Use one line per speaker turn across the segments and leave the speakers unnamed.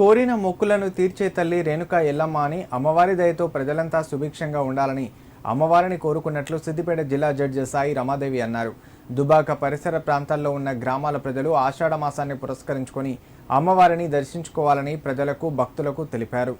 కోరిన మొక్కులను తీర్చే తల్లి రేణుక ఎల్లమ్మ అని అమ్మవారి దయతో ప్రజలంతా సుభిక్షంగా ఉండాలని అమ్మవారిని కోరుకున్నట్లు సిద్దిపేట జిల్లా జడ్జి సాయి రమాదేవి అన్నారు. దుబాక పరిసర ప్రాంతాల్లో ఉన్న గ్రామాల ప్రజలు ఆషాఢ మాసాన్ని పురస్కరించుకొని అమ్మవారిని దర్శించుకోవాలని ప్రజలకు భక్తులకు తెలిపారు.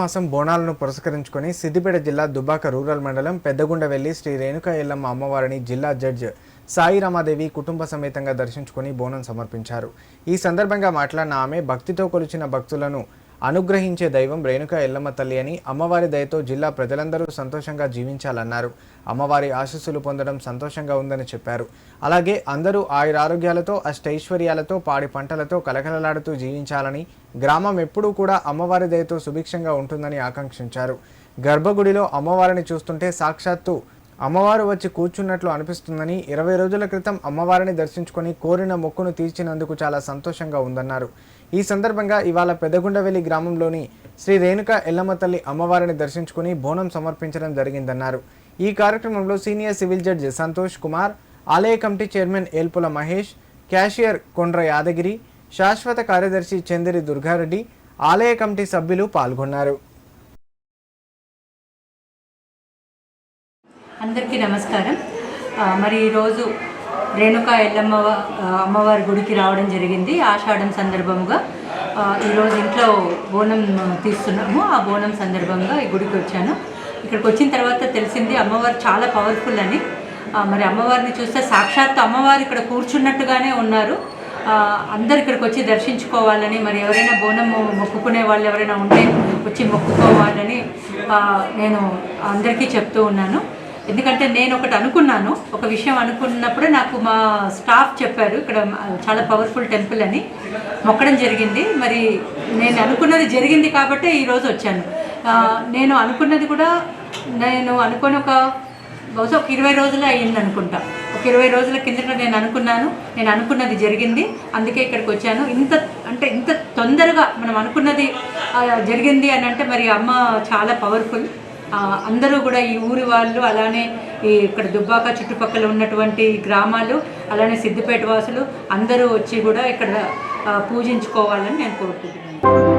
మాసం బోనాలను పురస్కరించుకొని సిద్దిపేట జిల్లా దుబ్బాక రూరల్ మండలం పెద్దగుండవెల్లి శ్రీ రేణుకా ఎల్లమ్మ అమ్మవారిని జిల్లా జడ్జ్ సాయి రమాదేవి కుటుంబ సమేతంగా దర్శించుకొని బోనం సమర్పించారు. ఈ సందర్భంగా మాట్లాడిన ఆమె భక్తితో కొలిచిన భక్తులను అనుగ్రహించే దైవం రేణుక ఎల్లమ్మ తల్లి అని అమ్మవారి దయతో జిల్లా ప్రజలందరూ సంతోషంగా జీవించాలన్నారు. అమ్మవారి ఆశీస్సులు పొందడం సంతోషంగా ఉందని చెప్పారు. అలాగే అందరూ ఆయురారోగ్యాలతో అష్టైశ్వర్యాలతో పాడి పంటలతో కలకలలాడుతూ జీవించాలని గ్రామం ఎప్పుడూ కూడా అమ్మవారి దయతో సుభిక్షంగా ఉంటుందని ఆకాంక్షించారు. గర్భగుడిలో అమ్మవారిని చూస్తుంటే సాక్షాత్తు అమ్మవారు వచ్చి కూర్చున్నట్లు అనిపిస్తుందని ఇరవై రోజుల క్రితం అమ్మవారిని దర్శించుకొని కోరిన మొక్కును తీర్చినందుకు చాలా సంతోషంగా ఉందన్నారు. ఈ సందర్భంగా ఇవాళ పెదగుండవెల్లి గ్రామంలోని శ్రీ రేణుక ఎల్లమ్మ తల్లి అమ్మవారిని దర్శించుకుని బోనం సమర్పించడం జరిగిందన్నారు. ఈ కార్యక్రమంలో senior civil judge Santosh Kumar ఆలయ committee chairman Elpula Mahesh cashier Kondra Yadagiri శాశ్వత కార్యదర్శి చందిరి దుర్గారెడ్డి ఆలయ కమిటీ సభ్యులు పాల్గొన్నారు.
అందరికీ నమస్కారం. మరి ఈరోజు రేణుకా ఎల్లమ్మ అమ్మవారి గుడికి రావడం జరిగింది. ఆషాఢం సందర్భంగా ఈరోజు ఇంట్లో బోనం తీస్తున్నాము. ఆ బోనం సందర్భంగా ఈ గుడికి వచ్చాను. ఇక్కడికి వచ్చిన తర్వాత తెలిసింది అమ్మవారు చాలా పవర్ఫుల్ అని. మరి అమ్మవారిని చూస్తే సాక్షాత్ అమ్మవారు ఇక్కడ కూర్చున్నట్టుగానే ఉన్నారు. అందరు ఇక్కడికి వచ్చి దర్శించుకోవాలని మరి ఎవరైనా బోనం మొక్కుకునే వాళ్ళు ఎవరైనా ఉంటే వచ్చి మొక్కుకోవాలని నేను అందరికీ చెప్తూ ఉన్నాను. ఎందుకంటే నేను ఒకటి అనుకున్నాను. ఒక విషయం అనుకున్నప్పుడే నాకు మా స్టాఫ్ చెప్పారు. ఇక్కడ చాలా పవర్ఫుల్ టెంపుల్ అని. మొక్కడం జరిగింది. మరి నేను అనుకున్నది జరిగింది కాబట్టి ఈరోజు వచ్చాను. నేను అనుకున్నది కూడా నేను అనుకుని ఒక బహుశా ఒక ఇరవై రోజులు అయ్యింది అనుకుంటా. ఒక ఇరవై రోజుల కిందట నేను అనుకున్నాను. నేను అనుకున్నది జరిగింది. అందుకే ఇక్కడికి వచ్చాను. ఇంత అంటే ఇంత తొందరగా మనం అనుకున్నది జరిగింది అని అంటే మరి అమ్మ చాలా పవర్ఫుల్. అందరూ కూడా ఈ ఊరి వాళ్ళు అలానే ఈ ఇక్కడ దుబ్బాక చుట్టుపక్కల ఉన్నటువంటి గ్రామాలు అలానే సిద్దిపేట వాసులు అందరూ వచ్చి కూడా ఇక్కడ పూజించుకోవాలని నేను కోరుకుంటున్నాను.